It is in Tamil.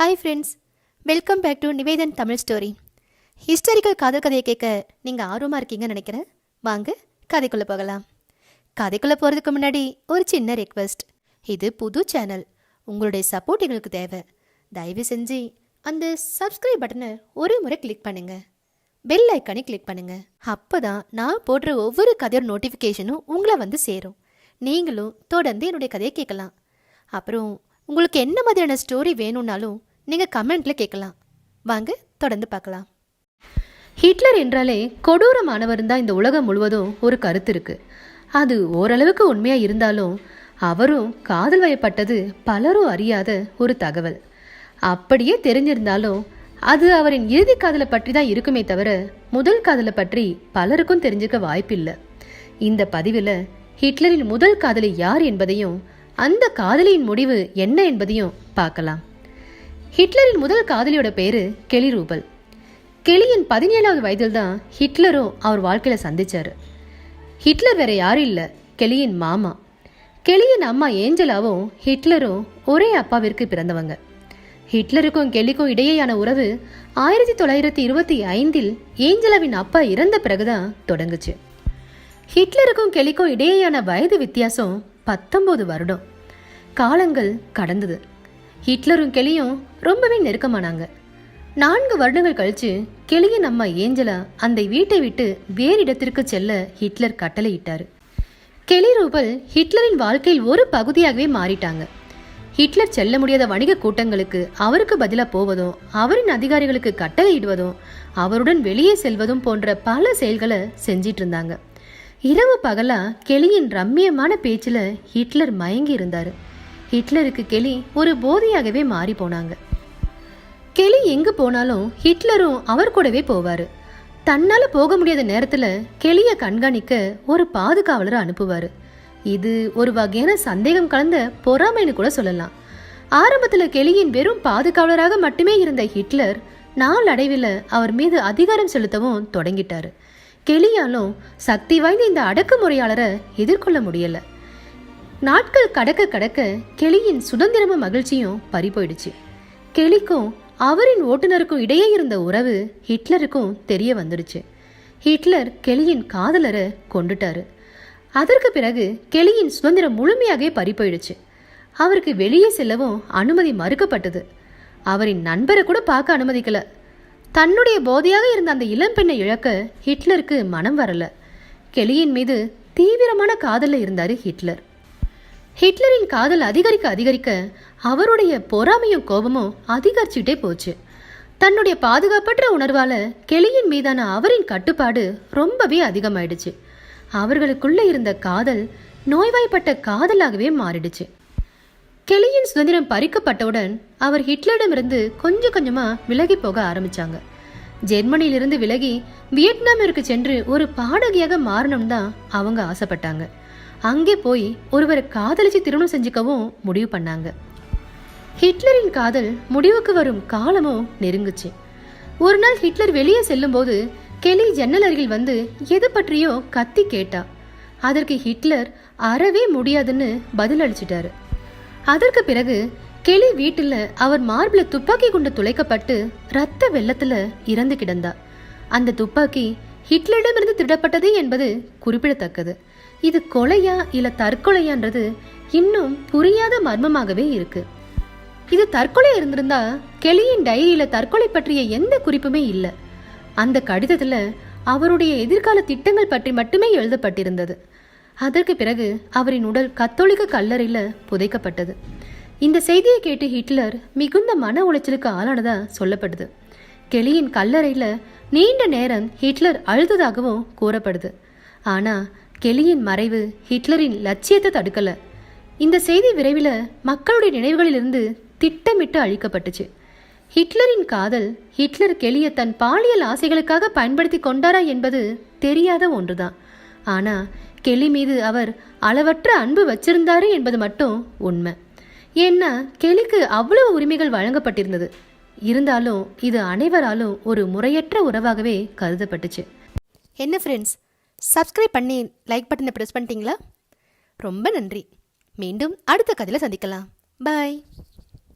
Hi friends welcome back to Nivedhan Tamil story historical காதல் கதையை கேட்க நீங்கள் ஆர்வமாக இருக்கீங்கன்னு நினைக்கிறேன். வாங்க கதைக்குள்ளே போகலாம். கதைக்குள்ளே போகிறதுக்கு முன்னாடி ஒரு சின்ன ரெக்வெஸ்ட் இது புது சேனல் உங்களுடைய சப்போர்ட் எங்களுக்கு தேவை. தயவு செஞ்சு அந்த சப்ஸ்கிரைப் பட்டனை ஒரு முறை கிளிக் பண்ணுங்கள் பெல் ஐக்கானை கிளிக் அப்போ தான் நான் போடுற ஒவ்வொரு கதையோட நோட்டிஃபிகேஷனும் உங்களை வந்து சேரும். நீங்களும் தொடர்ந்து என்னுடைய கதையை கேட்கலாம். அப்புறம் உங்களுக்கு என்ன மாதிரியான ஸ்டோரி வேணும்னாலும் நீங்கள் கமெண்ட்டில் கேட்கலாம் வாங்க தொடர்ந்து பார்க்கலாம். ஹிட்லர் என்றாலே கொடூரமானவர் தான் இந்த உலகம் முழுவதும் ஒரு கருத்து இருக்கு. அது ஓரளவுக்கு உண்மையாக இருந்தாலும் அவரும் காதல் வயப்பட்டது பலரும் அறியாத ஒரு தகவல். அப்படியே தெரிஞ்சிருந்தாலும் அது அவரின் இறுதி காதலை பற்றி தான் இருக்குமே தவிர முதல் காதலை பற்றி பலருக்கும் தெரிஞ்சுக்க வாய்ப்பில்லை. இந்த பதிவில் ஹிட்லரின் முதல் காதலி யார் என்பதையும் அந்த காதலியின் முடிவு என்ன என்பதையும் பார்க்கலாம். ஹிட்லரின் முதல் காதலியோட பேரு கெலி ரூபல். கெலியின் பதினேழாவது வயதில் தான் ஹிட்லரும் அவர் வாழ்க்கையில் சந்திச்சாரு. ஹிட்லர் வேற யாரும் இல்லை கெலியின் மாமா. கெலியின் அம்மா ஏஞ்சலாவும் ஹிட்லரும் ஒரே அப்பாவிற்கு பிறந்தவங்க. ஹிட்லருக்கும் கெல்லிக்கும் இடையேயான உறவு ஆயிரத்தி தொள்ளாயிரத்தி இருபத்தி ஐந்தில் ஏஞ்சலாவின் அப்பா இறந்த பிறகுதான் தொடங்குச்சு. ஹிட்லருக்கும் கெலிக்கும் இடையேயான வயது வித்தியாசம் பத்தொன்பது வருடம். காலங்கள் கடந்தது. ஹிட்லரும் கெளியும் ரொம்பவே நெருக்கமானாங்க. நான்கு வருடங்கள் கழிச்சு கெளியின் அம்மா ஏஞ்சலா அந்த வீட்டை விட்டு வேறு இடத்திற்கு செல்ல ஹிட்லர் கட்டளையிட்டார். கெளி ரூபல் ஹிட்லரின் வாழ்க்கையில் ஒரு பகுதியாகவே மாறிட்டாங்க. ஹிட்லர் செல்ல முடியாத வணிக கூட்டங்களுக்கு அவருக்கு பதிலாக போவதும் அவரின் அதிகாரிகளுக்கு கட்டளையிடுவதும் அவருடன் வெளியே செல்வதும் போன்ற பல செயல்களை செஞ்சிட்டு இருந்தாங்க இரவு பகலா கெளியின் ரம்மியமான பேச்சில் ஹிட்லர் மயங்கி இருந்தார் ஹிட்லருக்கு கெளி ஒரு போதையாகவே மாறி போனாங்க. கெளி எங்கே போனாலும் ஹிட்லரும் அவர் கூடவே போவார். தன்னால் போக முடியாத நேரத்தில் கெளியை கண்காணிக்க ஒரு பாதுகாவலரை அனுப்புவார். இது ஒரு வகையான சந்தேகம் கலந்த பொறாமைன்னு கூட சொல்லலாம். ஆரம்பத்தில் கெளியின் வெறும் பாதுகாவலராக மட்டுமே இருந்த ஹிட்லர் நாளடைவில் அவர் மீது அதிகாரம் செலுத்தவும் தொடங்கிட்டார். கெளியாலும் சக்தி வாய்ந்த இந்த அடக்குமுறையாளரை எதிர்கொள்ள முடியலை. நாட்கள் கடக்க கடக்க கெளியின் சுதந்திரமும் மகிழ்ச்சியும் பறி போயிடுச்சு கெளிக்கும் அவரின் ஓட்டுநருக்கும் இடையே இருந்த உறவு ஹிட்லருக்கும் தெரிய வந்துடுச்சு. ஹிட்லர் கெளியின் காதலரை கொண்டுட்டாரு. அதற்கு பிறகு கெளியின் சுதந்திரம் முழுமையாகவே பறி போயிடுச்சு அவருக்கு வெளியே செல்லவும் அனுமதி மறுக்கப்பட்டது. அவரின் நண்பரை கூட பார்க்க அனுமதிக்கல. தன்னுடைய போதையாக இருந்த அந்த இளம்பெண்ணை இழக்க ஹிட்லருக்கு மனம் வரல. கெளியின் மீது தீவிரமான காதலில் இருந்தார் ஹிட்லர். ஹிட்லரின் காதல் அதிகரிக்க அதிகரிக்க அவருடைய பொறாமையும் கோபமும் அதிகரிச்சுட்டே போச்சு. தன்னுடைய பாதுகாப்பற்ற உணர்வால கெளியின் மீதான அவரின் கட்டுப்பாடு ரொம்பவே அதிகமாயிடுச்சு. அவர்களுக்குள்ள இருந்த காதல் நோய்வாய்ப்பட்ட காதலாகவே மாறிடுச்சு. கெளியின் சுதந்திரம் பறிக்கப்பட்டவுடன் அவர் ஹிட்லரிடமிருந்து கொஞ்சம் கொஞ்சமா விலகி போக ஆரம்பிச்சாங்க. ஜெர்மனியிலிருந்து விலகி வியட்நாமிற்கு சென்று ஒரு பாடகியாக மாறணும் தான் அவங்க ஆசைப்பட்டாங்க. அங்கே போய் ஒருவரை காதலிச்சு திருமணம் செஞ்சுக்கவும் முடிவு பண்ணாங்க. ஹிட்லரின் காதல் முடிவுக்கு வரும் காலமும் நெருங்குச்சு. ஒரு நாள் ஹிட்லர் வெளியே செல்லும்போது கெலி ஜன்னல் அருகில் வந்து எது பற்றியோ கத்தி கேட்டா. அதற்கு ஹிட்லர் அறவே முடியாதுன்னு பதில் அளிச்சிட்டாரு. அதற்கு பிறகு கெளி வீட்டில் அவர் மார்பில் துப்பாக்கி கொண்டு துளைக்கப்பட்டு ரத்த வெள்ளத்தில் இறந்து கிடந்தார் அந்த துப்பாக்கி ஹிட்லரிடமிருந்து திருடப்பட்டது என்பது குறிப்பிடத்தக்கது. இது கொலையா இல்ல தற்கொலையான்றது இன்னும் புரியாத மர்மமாகவே இருக்கு. இது தற்கொலை இருந்திருந்தா கெளியின் டைரியில தற்கொலை பற்றிய எந்த குறிப்புமே இல்லை. அந்த கடிதத்துல அவருடைய எதிர்கால திட்டங்கள் பற்றி மட்டுமே எழுதப்பட்டிருந்தது. அதற்கு பிறகு அவரின் உடல் கத்தோலிக்க கல்லறையில புதைக்கப்பட்டது. இந்த செய்தியை கேட்டு ஹிட்லர் மிகுந்த மன உளைச்சலுக்கு ஆளானதா சொல்லப்படுது. கெளியின் கல்லறையில நீண்ட நேரம் ஹிட்லர் அழுததாகவும் கூறப்படுது. ஆனா கெளியின் மறைவு ஹிட்லரின் லட்சியத்தை தடுக்கல. இந்த செய்தி விரைவில் மக்களுடைய நினைவுகளிலிருந்து திட்டமிட்டு அழிக்கப்பட்டுச்சு. ஹிட்லரின் காதல் ஹிட்லர் கெளிய தன் பாலியல் ஆசைகளுக்காக பயன்படுத்தி கொண்டாரா என்பது தெரியாத ஒன்றுதான். ஆனா கெளி மீது அவர் அளவற்ற அன்பு வச்சிருந்தாரு என்பது மட்டும் உண்மை. ஏன்னா கெளிக்கு அவ்வளவு உரிமைகள் வழங்கப்பட்டிருந்தது. இருந்தாலும் இது அனைவராலும் ஒரு முறையற்ற உறவாகவே கருதப்பட்டுச்சு. என்ன ஃப்ரெண்ட்ஸ் சப்ஸ்கிரைப் பண்ணி லைக் பட்டனை ப்ரெஸ் பண்ணிட்டீங்களா? ரொம்ப நன்றி. மீண்டும் அடுத்த கதையில் சந்திக்கலாம். பாய்